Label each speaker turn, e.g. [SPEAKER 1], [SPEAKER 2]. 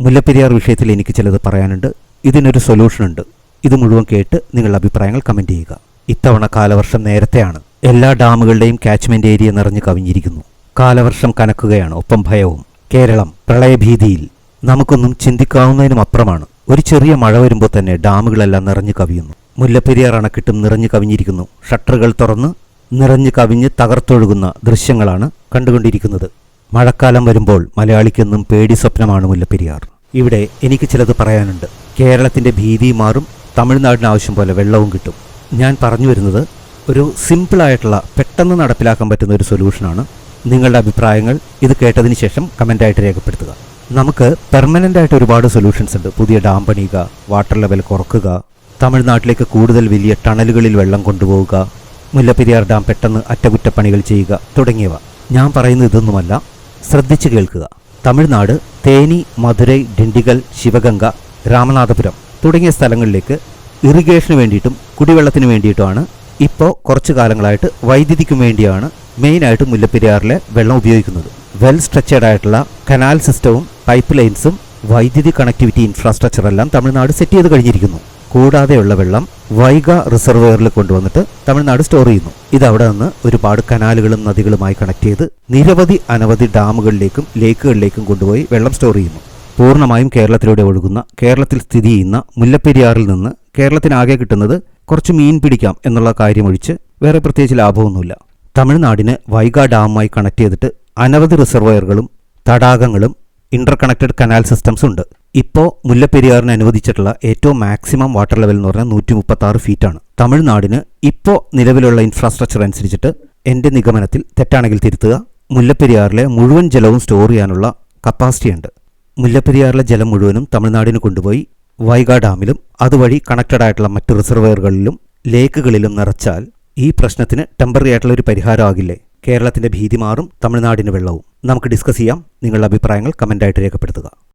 [SPEAKER 1] മുല്ലപ്പെരിയാർ വിഷയത്തിൽ എനിക്ക് ചിലത് പറയാനുണ്ട്. ഇതിനൊരു സൊല്യൂഷൻ ഉണ്ട്. ഇത് മുഴുവൻ കേട്ട് നിങ്ങളുടെ അഭിപ്രായങ്ങൾ കമന്റ് ചെയ്യുക. ഇത്തവണ കാലവർഷം നേരത്തെയാണ്. എല്ലാ ഡാമുകളുടെയും കാച്ച്മെന്റ് ഏരിയ നിറഞ്ഞു കവിഞ്ഞിരിക്കുന്നു. കാലവർഷം കനക്കുകയാണ്. ഒപ്പം ഭയവും. കേരളം പ്രളയഭീതിയിൽ. നമുക്കൊന്നും ചിന്തിക്കാവുന്നതിനും അപ്പുറമാണ്. ഒരു ചെറിയ മഴ വരുമ്പോൾ തന്നെ ഡാമുകളെല്ലാം നിറഞ്ഞു കവിയുന്നു. മുല്ലപ്പെരിയാർ അണക്കെട്ടും നിറഞ്ഞു കവിഞ്ഞിരിക്കുന്നു. ഷട്ടറുകൾ തുറന്ന് നിറഞ്ഞു കവിഞ്ഞ് തകർത്തൊഴുകുന്ന ദൃശ്യങ്ങളാണ് കണ്ടുകൊണ്ടിരിക്കുന്നത്. മഴക്കാലം വരുമ്പോൾ മലയാളിക്കെന്നും പേടി സ്വപ്നമാണ് മുല്ലപ്പെരിയാർ. ഇവിടെ എനിക്ക് ചിലത് പറയാനുണ്ട്. കേരളത്തിന്റെ ഭീതി മാറും തമിഴ്നാടിന് ആവശ്യം പോലെ വെള്ളവും കിട്ടും. ഞാൻ പറഞ്ഞു വരുന്നത് ഒരു സിമ്പിളായിട്ടുള്ള പെട്ടെന്ന് നടപ്പിലാക്കാൻ പറ്റുന്ന ഒരു സൊല്യൂഷനാണ് നിങ്ങളുടെ അഭിപ്രായങ്ങൾ ഇത് കേട്ടതിന് ശേഷം കമന്റായിട്ട് രേഖപ്പെടുത്തുക. നമുക്ക് പെർമനന്റ് ആയിട്ട് ഒരുപാട് സൊല്യൂഷൻസ് ഉണ്ട്. പുതിയ ഡാം പണിയുക വാട്ടർ ലെവൽ കുറക്കുക തമിഴ്നാട്ടിലേക്ക് കൂടുതൽ വലിയ ടണലുകളിൽ വെള്ളം കൊണ്ടുപോവുക മുല്ലപ്പെരിയാർ ഡാം പെട്ടെന്ന് അറ്റകുറ്റപ്പണികൾ ചെയ്യുക തുടങ്ങിയവ. ഞാൻ പറയുന്നത് ഇതൊന്നുമല്ല. ശ്രദ്ധിച്ചു കേൾക്കുക. തമിഴ്നാട് തേനി മധുരൈ ഡിണ്ടിഗൽ ശിവഗംഗ രാമനാഥപുരം തുടങ്ങിയ സ്ഥലങ്ങളിലേക്ക് ഇറിഗേഷന് വേണ്ടിയിട്ടും കുടിവെള്ളത്തിന് വേണ്ടിയിട്ടുമാണ് ഇപ്പോൾ കുറച്ചു കാലങ്ങളായിട്ട് വൈദ്യുതിക്കും വേണ്ടിയാണ് മെയിനായിട്ട് മുല്ലപ്പെരിയാറിലെ വെള്ളം ഉപയോഗിക്കുന്നത്. വെൽ സ്ട്രക്ചേർഡ് ആയിട്ടുള്ള കനാൽ സിസ്റ്റവും പൈപ്പ് ലൈൻസും വൈദ്യുതി കണക്ടിവിറ്റി ഇൻഫ്രാസ്ട്രക്ചർ എല്ലാം തമിഴ്നാട് സെറ്റ് ചെയ്ത് കഴിഞ്ഞിരിക്കുന്നു. കൂടാതെയുള്ള വെള്ളം വൈഗ റിസർവെയറിൽ കൊണ്ടുവന്നിട്ട് തമിഴ്നാട് സ്റ്റോർ ചെയ്യുന്നു. ഇത് അവിടെ നിന്ന് ഒരുപാട് കനാലുകളും നദികളുമായി കണക്ട് ചെയ്ത് നിരവധി അനവധി ഡാമുകളിലേക്കും ലേക്കുകളിലേക്കും കൊണ്ടുപോയി വെള്ളം സ്റ്റോർ ചെയ്യുന്നു. പൂർണമായും കേരളത്തിലൂടെ ഒഴുകുന്ന കേരളത്തിൽ സ്ഥിതി ചെയ്യുന്ന മുല്ലപ്പെരിയാറിൽ നിന്ന് കേരളത്തിനാകെ കിട്ടുന്നത് കുറച്ച് മീൻ പിടിക്കാം എന്നുള്ള കാര്യമൊഴിച്ച് വേറെ പ്രത്യേകിച്ച് ലാഭമൊന്നുമില്ല. തമിഴ്നാടിന് വൈഗ ഡാമുമായി കണക്ട് ചെയ്തിട്ട് അനവധി റിസർവയറുകളും തടാകങ്ങളും ഇന്റർ കണക്റ്റഡ് കനാൽ സിസ്റ്റംസ് ഉണ്ട്. ഇപ്പോൾ മുല്ലപ്പെരിയാറിന് അനുവദിച്ചിട്ടുള്ള ഏറ്റവും മാക്സിമം വാട്ടർ ലെവൽ എന്ന് പറഞ്ഞാൽ നൂറ്റി മുപ്പത്തി ആറ് ഫീറ്റാണ് തമിഴ്നാടിന് ഇപ്പോൾ നിലവിലുള്ള ഇൻഫ്രാസ്ട്രക്ചർ അനുസരിച്ചിട്ട് എന്റെ നിഗമനത്തിൽ തെറ്റാണെങ്കിൽ തിരുത്തുക. മുല്ലപ്പെരിയാറിലെ മുഴുവൻ ജലവും സ്റ്റോർ ചെയ്യാനുള്ള കപ്പാസിറ്റി ഉണ്ട്. മുല്ലപ്പെരിയാറിലെ ജലം മുഴുവനും തമിഴ്നാടിന് കൊണ്ടുപോയി വൈഗാ ഡാമിലും അതുവഴി കണക്റ്റഡ് ആയിട്ടുള്ള മറ്റ് റിസർവയറുകളിലും ലേക്കുകളിലും നിറച്ചാൽ ഈ പ്രശ്നത്തിന് ടെമ്പററി ആയിട്ടുള്ള ഒരു പരിഹാരമാകില്ലേ കേരളത്തിന്റെ ഭീതി മാറും തമിഴ്നാടിന് വെള്ളവും. നമുക്ക് ഡിസ്കസ് ചെയ്യാം. നിങ്ങളുടെ അഭിപ്രായങ്ങൾ കമന്റായിട്ട് രേഖപ്പെടുത്തുക.